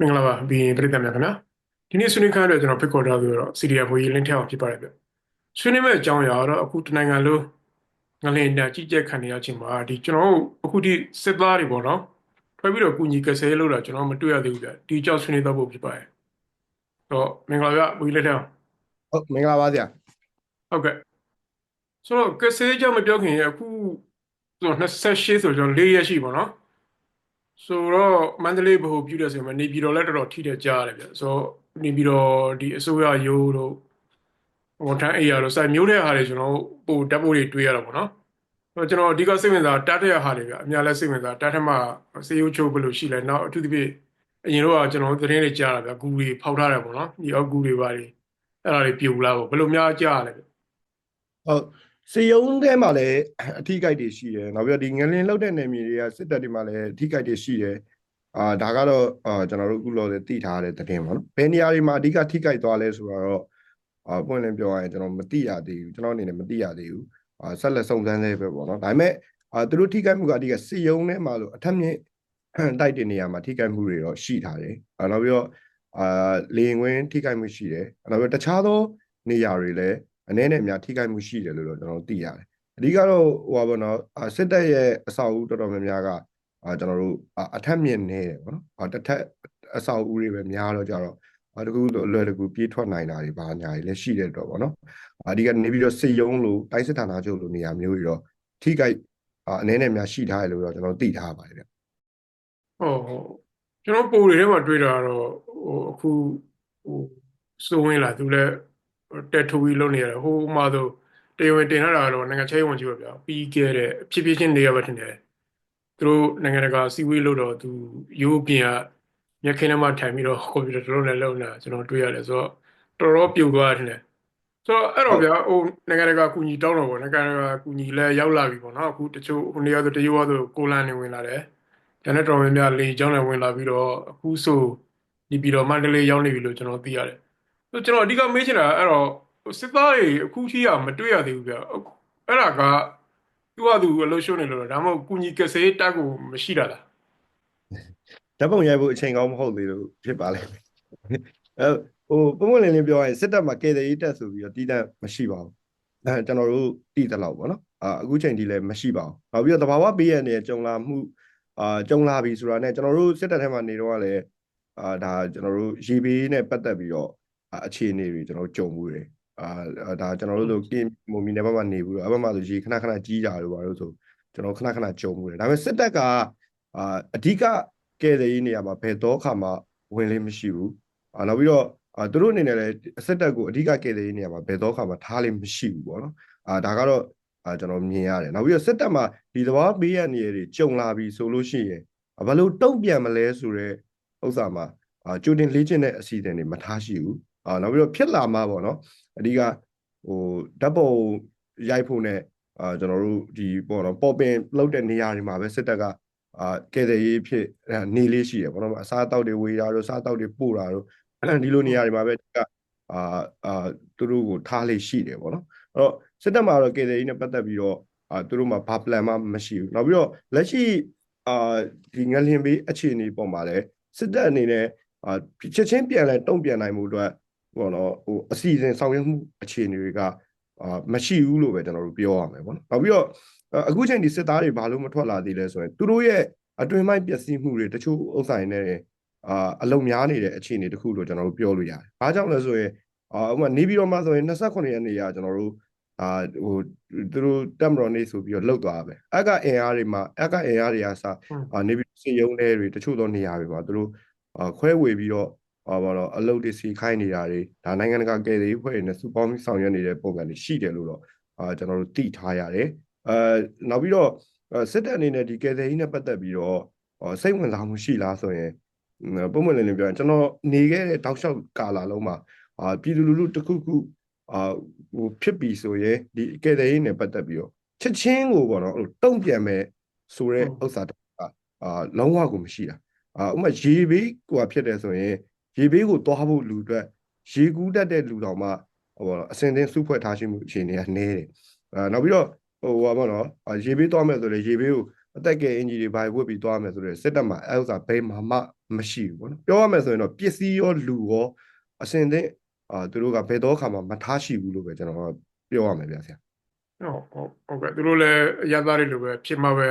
မင်္ဂလာပါဘီရင်ပြည်သက်များခင်ဗျာဒီနေ့ဆွေးနွေးခန်းအတွက်ကျွန်တော်ဖိတ်ခေါ်ထားသူတော့ CDF ဘွေလင်းထက်အောင်ဖြစ်ပါတယ်ဗျဆွေးနွေးမဲ့အကြောင်းအရာတော့အခုတနိုင်ငံလုံးငလင်ညာကြီးကြက်ခံနေရခြင်းမှာဒီကျွန်တော်တို့အခုဒီစစ်သားတွေပေါ့နော်ထွက်ပြီးတော့ကုညီကဆဲလို့တာကျွန်တော်မတွေ့ရသေးဘူးဗျဒီအကြောင်းဆွေးနွေးတော့ဖို့ဖြစ်ပါတယ်တော့မင်္ဂလာဗျဘွေလင်းထက်အောင်ဟုတ်မင်္ဂလာပါဗျာဟုတ်ကဲ့ဆိုတော့ကဆဲကြောင့်မပြောခင်ရအခုဆိုတော့28ဆိုကျွန်တော်4ရက်ရှိပါတော့ ဆိုတော့မန္တလေးဘဟုပြုတဲ့ဆိုရင်နေပြည်တော်လည်းတော်တော်ထိတဲ့ကြားရတယ်ဗျဆိုတော့နေပြည်တော်ဒီအစိုးရရိုးတို့ဝန်ထမ်းအေးရတို့စိုက်မျိုးတဲ့ဟာတွေကျွန်တော်ပို့ဓာတ်ပို့တွေတွေ့ရတာပေါ့နော်ဆိုတော့ကျွန်တော်အဓိကစိတ်ဝင်စားတားတဲ့ဟာတွေဗျအများလဲစိတ်ဝင်စားတားထက်မှစေယုတ်ချိုးဘယ်လိုရှိလဲနောက်အထူးသဖြင့်အရင်တော့ကျွန်တော်သတင်းတွေကြားတာဗျဂူတွေဖောက်ထားတယ်ပေါ့နော်ဒီအောက်ဂူတွေပါတွေအဲ့ဒါတွေပြူလာပေါ့ဘယ်လိုများကြားရလဲဗျဟုတ် စေယုံထဲမှာလည်းအထီးကိုက်တွေရှိတယ်နောက်ပြီးတော့ဒီငလင်လောက်တဲ့နေမြေတွေကစစ်တပ်တွေမှာလည်းအထီးကိုက်တွေရှိတယ်အာဒါကတော့အာကျွန်တော်တို့အခုလောဆယ်သိထားတဲ့သတင်းပါနော်ဘယ်နေရာတွေမှာအဓိကထိကိုက်သွားလဲဆိုတော့အာပွင့်လင်းပြောရရင်ကျွန်တော်မသိရသေးဘူးကျွန်တော်အနေနဲ့မသိရသေးဘူးအာဆက်လက်စုံစမ်းသေးပဲပေါ့နော်ဒါပေမဲ့အာသူတို့ထိကိုက်မှုကအဓိကစေယုံထဲမှာလို့အထက်မြင့်တိုက်တဲ့နေရာမှာထိကိုက်မှုတွေတော့ရှိထားတယ်အာနောက်ပြီးတော့အာလေရင်ခွင်းထိကိုက်မှုရှိတယ်နောက်ပြီးတော့တခြားသောနေရာတွေလည်း အနေနဲ့အများထိခိုက်မှုရှိတယ်လို့တော့ကျွန်တော်သိရတယ်အဓိကတော့ဟိုပါဘောနော်အာစစ်တပ်ရဲ့အဆောက်အဦတော်တော်များများကအာကျွန်တော်တို့အာအထက်မြင့်နေတယ်ပေါ့နော်အာတစ်ထက်အဆောက်အဦတွေပဲများတော့ကြတော့အာတကူအလွယ်တကူပြေးထွက်နိုင်တာတွေဘာညာတွေလည်းရှိတဲ့တော့ပေါ့နော်အာဒီကနေပြီးတော့စစ်ယုံလို့တိုင်းစစ်ဌာနချုပ်လို့နေရာမျိုးတွေတော့ထိခိုက်အာအနေနဲ့များရှိထားတယ်လို့တော့ကျွန်တော်သိထားပါတယ်ဗျဟုတ်ဟုတ်ကျွန်တော်ပိုတွေထဲမှာတွေ့တာကတော့ဟိုအခုဟိုစိုးဝင်လာသူလည်း တက်ထူပြီးလုပ်နေရတယ်ဟိုမှာဆိုတရားဝင်တင်ထားတာကတော့နိုင်ငံခြားရေးဝန်ကြီးပဲဗျာပြီးခဲ့တဲ့ဖြစ်ဖြစ်ချင်းနေရာပဲထင်တယ်သူတို့နိုင်ငံတကာစီဝေးလို့တော့သူရိုးပြင်ကမြက်ခင်းထဲမှာထိုင်ပြီးတော့ကွန်ပျူတာတစ်လုံးနဲ့လုပ်နေတာကျွန်တော်တွေ့ရတယ်ဆိုတော့တော်တော်ပြုတ်သွားတယ်ထင်တယ်ဆိုတော့အဲ့တော့ဗျာဟိုနိုင်ငံတကာကူညီတောင်းတော့ဗောနိုင်ငံတကာကူညီလဲရောက်လာပြီပေါ့နော်အခုတချို့ဟိုနေရာဆိုတရုတ်ကဆိုကိုလန်နေဝင်လာတယ်ကျန်တဲ့တော်များများလေကြောင်းလည်းဝင်လာပြီးတော့အခုဆိုဒီပြည်တော်မန္တလေးရောက်နေပြီလို့ကျွန်တော်သိရတယ်။ဆို ကျွန်တော်အဓိကမေးချင်တာကအဲ့တော့စစ်သားတွေအခုထိကမတွေ့ရသေးဘူးဗျ။အဲ့ဒါကသူ့ဟာသူအလို့ရှုံးနေလို့လားဒါမှမဟုတ်ကုညီကစေးတက်ကိုမရှိတာလားဓာတ်ပုံရိုက်ဖို့အချိန်ကောင်းမဟုတ်သေးလို့ဖြစ်ပါလိမ့်မယ်အဲဟိုပုံမှန်လင်းလင်းပြောရရင်စစ်တပ်မှာကယ်တယ်ရေးတက်ဆိုပြီးတော့တီးတန့်မရှိပါဘူးအဲကျွန်တော်တို့တီးတဲ့လောက်ပေါ့နော်အာအခုချိန်ထိလည်းမရှိပါဘူးနောက်ပြီးတော့တဘာဝပေးရတဲ့ကြုံလာမှုအာကြုံလာပြီဆိုတာနဲ့ကျွန်တော်တို့စစ်တပ်ထဲမှာနေတော့ကလည်းအာဒါကျွန်တော်တို့ရေဘေးနဲ့ပတ်သက်ပြီးတော့ အာအခြေအနေတွေကျွန်တော်တို့ကြုံမှုတွေအာဒါကျွန်တော်တို့လိုကင်းမုံမီနယ်ဘက်မှာနေဘူးတော့အဘက်မှာဆိုရေခဏခဏကြီးကြတယ်ဘာလို့ဆိုကျွန်တော်ခဏခဏကြုံမှုတယ်ဒါပေမဲ့စစ်တပ်ကအာအဓိကကဲတဲ့ရေးနေရာမှာဘယ်တော့ခါမှဝင်လေးမရှိဘူးအာနောက်ပြီးတော့အာသူတို့အနေနဲ့လည်းအစစ်တပ်ကိုအဓိကကဲတဲ့ရေးနေရာမှာဘယ်တော့ခါမှထားလေးမရှိဘူးပေါ့နော်အာဒါကတော့အာကျွန်တော်မြင်ရတယ်နောက်ပြီးတော့စစ်တပ်မှာဒီသဘောပေးရနေရတွေကြုံလာပြီဆိုလို့ရှိရင်ဘယ်လိုတုံ့ပြန်မလဲဆိုတော့ဥစ္စာမှာအာကြိုတင်လေ့ကျင့်တဲ့အစီအစဉ်တွေမထားရှိဘူး အာနောက်ပြီးတော့ဖြစ်လာမှာပေါ့နော်အဓိကဟိုဓာတ်ပုံရိုက်ဖို့ ਨੇ အာကျွန်တော်တို့ဒီပေါ့နော်ပေါ်ပင်လောက်တဲ့နေရာတွေမှာပဲစစ်တပ်ကအာကဲတဲ့ရေးဖြစ်နေလေးရှိတယ်ပေါ့နော်အစားအသောက်တွေဝေတာတို့စားတောက်တွေပို့တာတို့ဒီလိုနေရာတွေမှာပဲကအာအာသူတို့ကိုထားလေးရှိတယ်ပေါ့နော်အဲ့တော့စစ်တပ်မှာတော့ကဲတဲ့ရေးနဲ့ပတ်သက်ပြီးတော့အာသူတို့မှာဘာ plan မှမရှိဘူးနောက်ပြီးတော့လက်ရှိအာဒီငလင်ဘေးအခြေအနေပေါ်မှာလည်းစစ်တပ်အနေနဲ့အာချက်ချင်းပြန်လဲတုံ့ပြန်နိုင်မှုအတွက် ပေါ့နော်ဟိုအစီအစဉ်ဆောင်ရွက်မှုအခြေအနေတွေကအာမရှိဘူးလို့ပဲကျွန်တော်တို့ပြောရမယ်ပေါ့နော်နောက်ပြီးတော့အခုချိန်ဒီစစ်သားတွေဘာလို့မထွက်လာသေးလဲဆိုရင်သူတို့ရဲ့အတွင်မိုက်ပျက်စီးမှုတွေတချို့ဥစ္စာတွေနဲ့အာအလုံများနေတဲ့အခြေအနေတခုလို့ကျွန်တော်တို့ပြောလို့ရတယ်။ဘာကြောင့်လဲဆိုရင်အာဥပမာနေပြည်တော်မှာဆိုရင်28ရက်နေ့ကကျွန်တော်တို့အာဟိုသူတို့တက်မတော်နေဆိုပြီးတော့လှုပ်သွားပဲ။အကအင်အားတွေမှာအကအင်အားတွေကစအာနေပြည်တော်စီယုံတွေတချို့သောနေရာတွေမှာသူတို့အာခွဲဝေပြီးတော့ အာဘာလို့အလုတ်တွေစီခိုင်းနေတာတွေဒါနိုင်ငံတကာကယ်ဆယ်ရေးဖွဲ့တွေနဲ့စူပေါင်းပြီးဆောင်ရွက်နေတဲ့ပုံစံတွေရှိတယ်လို့တော့အာကျွန်တော်တို့သိထားရတယ်။အဲနောက်ပြီးတော့စစ်တပ်အနေနဲ့ဒီကယ်ဆယ်ရေးနဲ့ပတ်သက်ပြီးတော့စိတ်ဝင်စားမှုရှိလားဆိုရင်ပုံမှန်လည်းလည်းပြောရင်ကျွန်တော်နေခဲ့တဲ့တောက်လျှောက်ကာလာလုံးမှာအာပြည်သူလူထုတစ်ခုခုအာဟိုဖြစ်ပြီဆိုရင်ဒီကယ်ဆယ်ရေးနဲ့ပတ်သက်ပြီးတော့ချက်ချင်းကိုပေါ့နော်တုံ့ပြန်မဲ့ဆိုတဲ့ဥစ္စာကအာလုံးဝကိုမရှိတာအာဥပမာရေဘေးကိုဖြစ်တယ်ဆိုရင် ရေဘေးကိုသွားဖို့လူအတွက်ရေကူးတတ်တဲ့လူတော်မှဟိုပေါ့အစင်သင်းစုဖွဲ့ထားရှိမှုအခြေအနေကနည်းတယ်အာနောက်ပြီးတော့ဟိုဟာပေါ့နော်ရေဘေးသွားမယ်ဆိုလေရေဘေးကိုအသက်ကယ်အင်ဂျီတွေဘာဝတ်ပြီးသွားမယ်ဆိုတော့စစ်တပ်မှာအဲဥစ္စာဘယ်မှာမှမရှိဘူးပေါ့နော်ပြောရမယ်ဆိုရင်တော့ပစ္စည်းရောလူရောအစင်သင့်အာသူတို့ကဘယ်တော့ခါမှမထားရှိဘူးလို့ပဲကျွန်တော်ကပြောရမယ်ဗျာဆရာဟုတ်ဟုတ်ဟုတ်ကဲ့သူတို့လည်းအရသားတွေလိုပဲဖြစ်မှာပဲ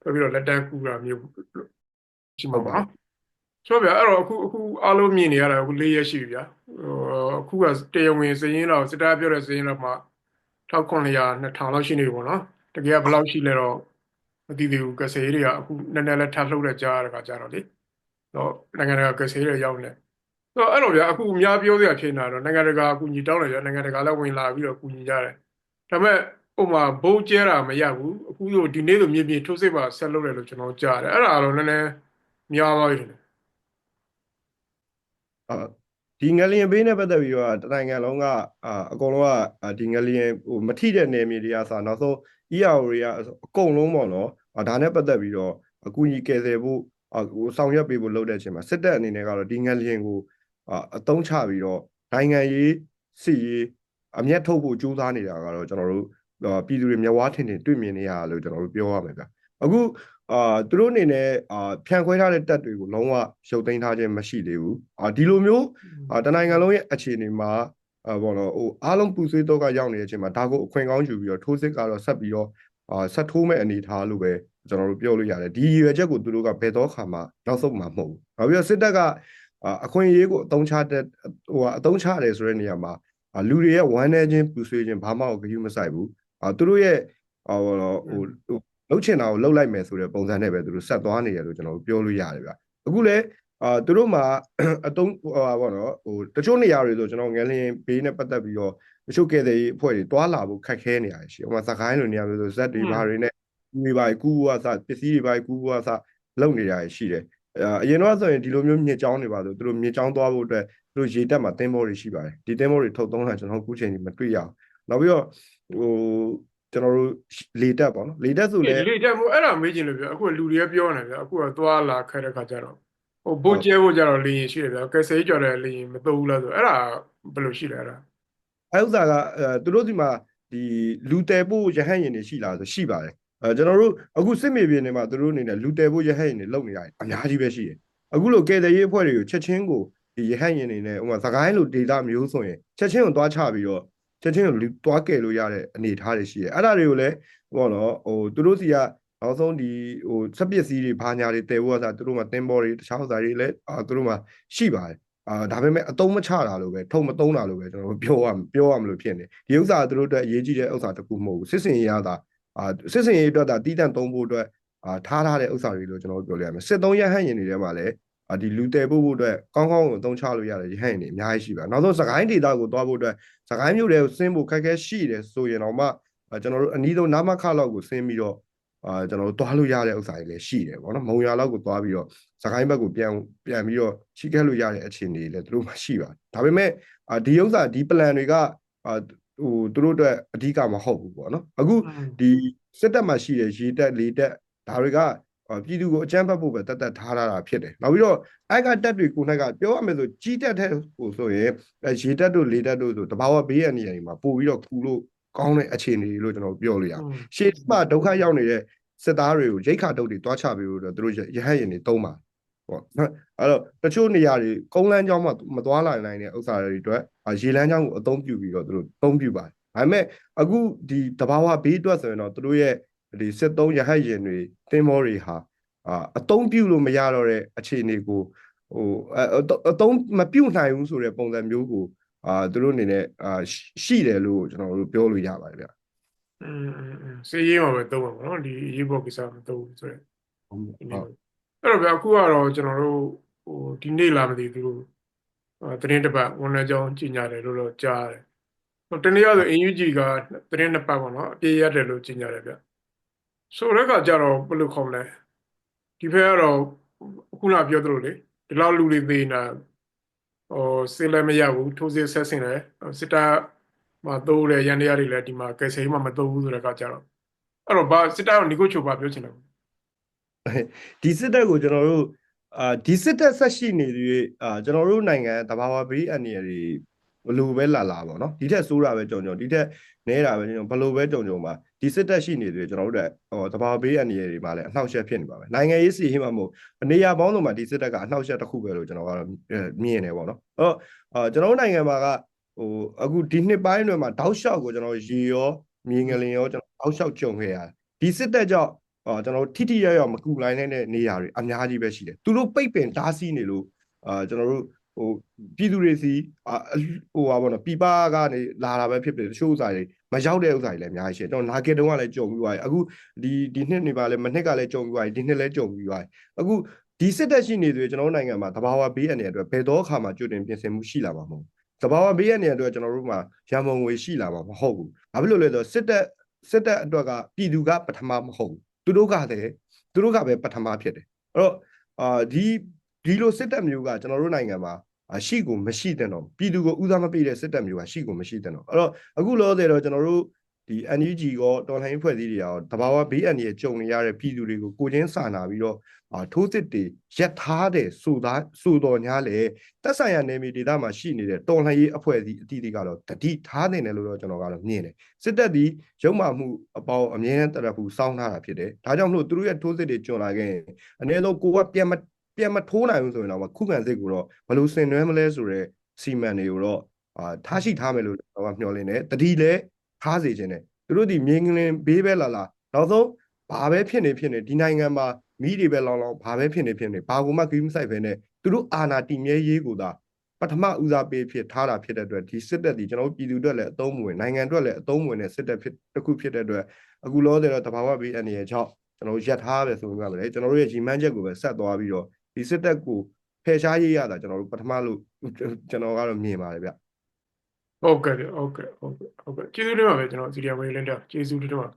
ပြပြီးတော့လက်တန်းကူတာမျိုးရှိမှာပေါ့နော် ဆိုတော့ဗျာအဲ့တော့အခုအခုအားလုံးမြင်နေရတာအခု၄ရက်ရှိပြီဗျာဟိုအခုကတရားဝင်စည်ရင်းတော့စစ်တပ်ပြောတဲ့စည်ရင်းတော့မှ1900 2000လောက်ရှိနေပြီပေါ့နော်တကယ်ကဘယ်လောက်ရှိလဲတော့မသိသေးဘူးကစေးတွေကအခုနည်းနည်းလေးထပ်လှုပ်တဲ့ကြားရတဲ့ခါကြတော့လေတော့နိုင်ငံတကာကစေးတွေရောက်နေတော့အဲ့လိုဗျာအခုအများပြောစရာဖြစ်နေတာတော့နိုင်ငံတကာအကူညီတောင်းတယ်ဗျာနိုင်ငံတကာလည်းဝင်လာပြီးတော့အကူညီကြတယ်ဒါပေမဲ့ဥပမာဘုံကျဲတာမရဘူးအခုတို့ဒီနေ့လိုမြေပြင်ထုတ်စစ်ပါဆက်လုပ်တယ်လို့ကျွန်တော်ကြားတယ်အဲ့ဒါတော့နည်းနည်းများသွားပြီတယ်အာ ဒီငလျင်ဘေးနဲ့ပတ်သက်ပြီးတော့တနိုင်ငံလုံးကအာအကုန်လုံးကအာဒီငလျင်ဟိုမထိတဲ့နယ်မြေတွေကဆိုနောက်ဆုံး EAO တွေကအကုန်လုံးပေါ့နော်အာဒါနဲ့ပတ်သက်ပြီးတော့အကူအညီကယ်ဆယ်ဖို့အာဟိုဆောင်ရွက်ပေးဖို့လုပ်တဲ့အချိန်မှာစစ်တပ်အနေနဲ့ကတော့ဒီငလျင်ကိုအာအတုံးချပြီးတော့နိုင်ငံရေးစီရေးအမျက်ထုတ်ဖို့ကြိုးစားနေတာကတော့ကျွန်တော်တို့အာပြည်သူတွေမျက်ဝါးထင်ထင်တွေ့မြင်နေရလို့ကျွန်တော်တို့ပြောရမယ်ဗျအခု အာသူတို့အနေနဲ့အာဖြန့်ခွဲထားတဲ့တပ်တွေကိုလုံးဝရုပ်သိမ်းထားခြင်းမရှိသေးဘူးအာဒီလိုမျိုးအာတနိုင်ငံလုံးရဲ့အခြေအနေမှာအာဘောနော်ဟိုအားလုံးပူဆွေးတော့ကရောက်နေတဲ့အချိန်မှာဒါကိုအခွင့်ကောင်းယူပြီးတော့ထိုးစစ်ကတော့ဆက်ပြီးတော့အာဆက်ထိုးမဲ့အနေထားလို့ပဲကျွန်တော်တို့ပြောလို့ရတယ်ဒီရည်ရွယ်ချက်ကိုသူတို့ကဘယ်တော့ခါမှနောက်ဆုံးမှာမဟုတ်ဘူး။နောက်ပြီးတော့စစ်တပ်ကအာအခွင့်အရေးကိုအတုံးချတဲ့ဟိုဟာအတုံးချတယ်ဆိုတဲ့နေရာမှာအာလူတွေရဲ့ဝမ်းနေခြင်းပူဆွေးခြင်းဘာမှကိုဂရုမစိုက်ဘူး။အာသူတို့ရဲ့အာဘောနော်ဟိုဟို လှုပ်ချင်တာကိုလှုပ်လိုက်မယ်ဆိုတဲ့ပုံစံနဲ့ပဲသူတို့ဆက်သွားနေတယ်လို့ကျွန်တော်တို့ပြောလို့ရတယ်ဗျ။အခုလည်းအာသူတို့မှာအတုံးဟိုပါဘောနော်ဟိုတချို့နေရာတွေဆိုကျွန်တော်ငယ်လင်းဘေးနဲ့ပတ်သက်ပြီးတော့တချို့ကဲတဲ့အဖွဲ့တွေတွာလာဖို့ခက်ခဲနေရတယ်ရှိဥပမာစကိုင်းလိုနေရာမျိုးဆိုဇက်တွေဘာတွေနဲ့ဒီပါကူဝါစပစ္စည်းတွေပါကူဝါစလုံနေရတယ်ရှိတယ်အာအရင်တော့ဆိုရင်ဒီလိုမျိုးမြေချောင်းတွေပါဆိုသူတို့မြေချောင်းသွားဖို့အတွက်သူတို့ရေတက်မှာတင်းဘောတွေရှိပါတယ်ဒီတင်းဘောတွေထုတ်သုံးတာကျွန်တော်အခုချိန်ကြီးမတွေ့ရအောင်နောက်ပြီးတော့ဟို ကျွန်တော်တို့လေတက်ပေါ့နော်လေတက်ဆိုလဲဒီလေတက်မို့အဲ့ဒါမေးချင်လို့ဗျအခုလူတွေကပြောနေဗျအခုကသွားလာခဲ့တဲ့ခါကျတော့ဟိုဘုံကျဲဖို့ကျတော့လေရင်ရှိတယ်ဗျကယ်ဆေးကြော်တဲ့လေရင်မသုံးဘူးလားဆိုအဲ့ဒါဘယ်လိုရှိလဲအဲ့ဒါအဲဥစ္စာကအဲသူတို့ဒီမှာဒီလူတဲဖို့ရဟန့်ရင်တွေရှိလားဆိုရှိပါတယ်အဲကျွန်တော်တို့အခုစစ်မြေပြင်တွေမှာသူတို့အနေနဲ့လူတဲဖို့ရဟန့်ရင်တွေလုပ်နေရတယ်အများကြီးပဲရှိတယ်အခုလိုကယ်တယ်ရေးအဖွဲ့တွေကိုချက်ချင်းကိုဒီရဟန့်ရင်တွေနဲ့ဥပမာသခိုင်းလိုဒေတာမျိုးဆိုရင်ချက်ချင်းကိုသွားချပြီးတော့ ချက်ချင်းကိုလူသွားကယ်လို့ရတဲ့အနေအထားတွေရှိတယ်အဲ့ဒါတွေကိုလည်းဟောနော်ဟိုသူတို့စီကနောက်ဆုံးဒီဟိုစက်ပစ္စည်းတွေဘာညာတွေတဲဖို့ကစားသူတို့မှာတင်ဘောတွေတခြားဥစ္စာတွေလည်းအာသူတို့မှာရှိပါတယ်အာဒါပေမဲ့အတုံးမချတာလို့ပဲထုံမတုံးတာလို့ပဲကျွန်တော်တို့ပြောရပြောရမလို့ဖြစ်နေဒီဥစ္စာကသူတို့အတွက်အရေးကြီးတဲ့ဥစ္စာတစ်ခုမဟုတ်ဘူးစစ်စင်ရေးရတာအာစစ်စင်ရေးအတွက်ဒါတီးတန့်သုံးဖို့အတွက်အာထားထားတဲ့ဥစ္စာတွေလို့ကျွန်တော်တို့ပြောလိုက်ရမယ်စစ်သုံးရဟန့်ရင်တွေထဲမှာလည်း အာဒီလူတဲဖို့ဖို့အတွက်ကောင်းကောင်းကိုအသုံးချလို့ရတဲ့ရဟန့်ရင်တွေအများကြီးရှိပါနောက်ဆုံးစကိုင်းဒေတာကိုသွားဖို့အတွက်စကိုင်းမြို့တွေကိုဆင်းဖို့ခက်ခဲရှိတယ်ဆိုရင်တော့မှအာကျွန်တော်တို့အနည်းဆုံးနာမခလောက်ကိုဆင်းပြီးတော့အာကျွန်တော်တို့သွားလို့ရတဲ့ဥစ္စာတွေလည်းရှိတယ်ဗောနော်မုံရလောက်ကိုသွားပြီးတော့စကိုင်းဘက်ကိုပြန်ပြန်ပြီးတော့ချိခဲ့လို့ရတဲ့အခြေအနေတွေလည်းသူတို့မှရှိပါတယ်ဒါပေမဲ့အာဒီဥစ္စာဒီ plan တွေကအာဟိုသူတို့အတွက်အဓိကမဟုတ်ဘူးဗောနော်အခုဒီစစ်တပ်မှာရှိတဲ့ရေတက်လေတက်ဒါတွေကအာ ပြည်သူကိုအကြမ်းဖက်ဖို့ပဲတတ်တတ်ထားရတာဖြစ်တယ်နောက်ပြီးတော့အဲ့ကတက်တွေကို၌ကပြောရမယ်ဆိုကြီးတက်တဲ့ဟိုဆိုရင်အဲရေတက်တို့လေတက်တို့ဆိုတဘာဝဘေးရနေရာတွေမှာပို့ပြီးတော့ကူလို့ကောင်းတဲ့အခြေအနေတွေလို့ကျွန်တော်ပြောလို့ရတယ်ရှေ့မှာဒုက္ခရောက်နေတဲ့စစ်သားတွေကိုရိတ်ခါတုတ်တွေတွားချပေးလို့တော့သူတို့ရဟတ်ရင်တွေတုံးပါပေါ့နော်အဲ့တော့တချို့နေရာတွေကုန်းလန်းကျောင်းမှာမသွားလာနိုင်တဲ့ဥစ္စာတွေအတွက်အာရေလန်းကျောင်းကိုအသုံးပြုပြီးတော့သူတို့သုံးပြုပါတယ်ဒါပေမဲ့အခုဒီတဘာဝဘေးအတွက်ဆိုရင်တော့သူတို့ရဲ့ ဒီစစ်သုံးရဟတ်ရင်တွေတင်းမောတွေဟာအာအသုံးပြုလို့မရတော့တဲ့အခြေအနေကိုဟိုအအသုံးမပြုတ်နိုင်ဘူးဆိုတဲ့ပုံစံမျိုးကိုအာသူတို့အနေနဲ့အာရှိတယ်လို့ကျွန်တော်တို့ပြောလို့ရပါတယ်ဗျ อืมอืมอืมစေးရေးမှာပဲသုံးပါဘောနော်ဒီရေးဘောကိစ္စမသုံးဘူးဆိုတော့ ဟုတ် ဒီနေ့အဲ့တော့ဗျအခုကတော့ကျွန်တော်တို့ဟိုဒီနေ့လာမသိဘူးသူတို့အာသတင်းတစ်ပတ်ဝန်ထမ်းကြောင်းကြီးညာတယ်လို့တော့ကြားတယ်ဟိုတနေ့ရဆိုအင်ယူဂျီကသတင်းတစ်ပတ်ပေါ့နော်အပြေးရတယ်လို့ကြီးညာတယ်ဗျ ဆိုတော့ကကြတော့ဘယ်လိုခေါ်မလဲဒီဖက်ကတော့ခုနပြောသလိုလေဒီလောက်လူတွေသေးနေတာဟိုစစ်လည်းမရဘူးထိုးစစ်ဆက်ဆင်တယ်စစ်တပ်မှာတိုးတယ်ရန်တရားတွေလည်းဒီမှာကယ်ဆယ်ရေးမှာမတိုးဘူးဆိုတဲ့ကကြတော့အဲ့တော့ဘာစစ်တပ်ကိုနီကိုချိုပါပြောချင်တယ်ဒီစစ်တပ်ကိုကျွန်တော်တို့အာဒီစစ်တပ်ဆက်ရှိနေသေးအာကျွန်တော်တို့နိုင်ငံတဘာဝဘေးအန္တရာယ်တွေ ဘလို့ပဲလာလာပေါ့နော်ဒီထက်ဆိုးတာပဲကြုံကြုံဒီထက်နဲတာပဲကြုံကြုံဘလို့ပဲကြုံကြုံပါဒီစစ်တပ်ရှိနေတယ်ကျွန်တော်တို့ကဟောတဘာဘေးအနေတွေမှာလည်းအနှောက်အယှက်ဖြစ်နေပါပဲနိုင်ငံရေးစီဟိမှမဟုတ်အနေရပေါင်းစုံမှာဒီစစ်တပ်ကအနှောက်အယှက်တစ်ခုပဲလို့ကျွန်တော်ကတော့မြင်နေပေါ့နော်အဲ့တော့အာကျွန်တော်တို့နိုင်ငံမှာကဟိုအခုဒီနှစ်ပိုင်းတွေမှာတောက်လျှောက်ကိုကျွန်တော်ရေရောမြေငလင်ရောကျွန်တော်တောက်လျှောက်ကြုံခဲ့ရတယ်ဒီစစ်တပ်ကြောင့်အာကျွန်တော်တို့ထိထိရရမကူလိုက်နိုင်တဲ့နေရာတွေအများကြီးပဲရှိတယ်သူတို့ပိတ်ပင်တားဆီးနေလို့အာကျွန်တော်တို့ ဟိုပြည်သူတွေစီအာဟိုပါဘောနော်ပြပကနေလာတာပဲဖြစ်ဖြစ်တချို့ဥစ္စာတွေမရောက်တဲ့ဥစ္စာတွေလည်းအများကြီးရှိတယ်ကျွန်တော်နာဂစ်တုန်းကလည်းကြုံပြီးသွားပြီအခုဒီဒီနှစ်နေပါလဲမနှစ်ကလည်းကြုံပြီးသွားပြီဒီနှစ်လည်းကြုံပြီးသွားပြီအခုဒီစစ်တပ်ရှိနေသေးတယ်ကျွန်တော်တို့နိုင်ငံမှာသဘာဝဘေးအန္တရာယ်အတွက်ဘယ်တော့အခါမှကြိုတင်ပြင်ဆင်မှုရှိလာမှာမဟုတ်ဘူးသဘာဝဘေးအန္တရာယ်အတွက်ကျွန်တော်တို့မှာရန်ပုံငွေရှိလာမှာမဟုတ်ဘူးဘာဖြစ်လို့လဲဆိုတော့စစ်တပ်စစ်တပ်အတွက်ကပြည်သူကပထမမဟုတ်ဘူးသူတို့ကတည်းသူတို့ကပဲပထမဖြစ်တယ်အဲ့တော့အာဒီ ဒီလိုစစ်တပ်မျိုးကကျွန်တော်တို့နိုင်ငံမှာအရှိကိုမရှိတဲ့တော့ပြည်သူကိုဦးစားမပေးတဲ့စစ်တပ်မျိုးကရှိကိုမရှိတဲ့တော့အဲ့တော့အခုလောဆယ်တော့ကျွန်တော်တို့ဒီ NUG ကောတော်လှန်ရေးဖွဲ့စည်းတွေရောတဘာဝဘေးအန္တရာယ်ကြုံနေရတဲ့ပြည်သူတွေကိုကိုချင်းစာနာပြီးတော့အာထိုးစစ်တွေရက်ထားတဲ့ဆိုသားဆိုတော်ညာလေတက်ဆိုင်ရာနေမီဒေသမှာရှိနေတဲ့တော်လှန်ရေးအဖွဲ့အစည်းအသီးသီးကတော့တတိထားနေတယ်လို့တော့ကျွန်တော်ကတော့မြင်တယ်စစ်တပ်ဒီရုံမှမှုအပေါင်းအမြဲတမ်းတရဖူစောင်းထားတာဖြစ်တယ်ဒါကြောင့်မလို့သူတို့ရဲ့ထိုးစစ်တွေကျွံလာခဲ့ရင်အနည်းဆုံးကိုကပြန်မ ပြန်မထိုးနိုင်ဘူးဆိုရင်တော့ခုခံစစ်ကိုတော့ဘယ်လိုဆင်နွှဲမလဲဆိုတော့စီမံတွေကိုတော့အာထားရှိထားမယ်လို့ကျွန်တော်ကမျှော်လင့်တယ်တတိလည်းထားစေခြင်းတယ်သူတို့ဒီမြေငလင်ဘေးပဲလာလာနောက်ဆုံးဘာပဲဖြစ်နေဖြစ်နေဒီနိုင်ငံမှာမိတွေပဲလောင်းလောင်းဘာပဲဖြစ်နေဖြစ်နေဘာကူမှဂိမ်းမဆိုင်ပဲနဲ့သူတို့အာဏာတည်မြဲရေးကိုသာပထမဦးစားပေးဖြစ်ထားတာဖြစ်တဲ့အတွက်ဒီစစ်တပ်ဒီကျွန်တော်တို့ပြည်သူအတွက်လည်းအသုံးမဝင်နိုင်ငံအတွက်လည်းအသုံးမဝင်တဲ့စစ်တပ်ဖြစ်တစ်ခုဖြစ်တဲ့အတွက်အခုလောဆယ်တော့တဘာဝဘေးအနေနဲ့ကြောင့်ကျွန်တော်တို့ရက်ထားပဲဆိုရင်ကလည်းကျွန်တော်တို့ရဲ့ရီမန်းချက်ကိုပဲဆက်သွားပြီးတော့ ဒီစစ်တပ်ကိုဖယ်ရှားရေးရတာကျွန်တော်တို့ပထမလို့ကျွန်တော်ကတော့မြင်ပါတယ်ဗျဟုတ်ကဲ့ဗျဟုတ်ကဲ့ဟုတ်ကဲ့ဟုတ်ကဲ့ကျေးဇူးတင်ပါပဲကျွန်တော်စီရီယာမေးလင်းတာကျေးဇူးတင်ပါ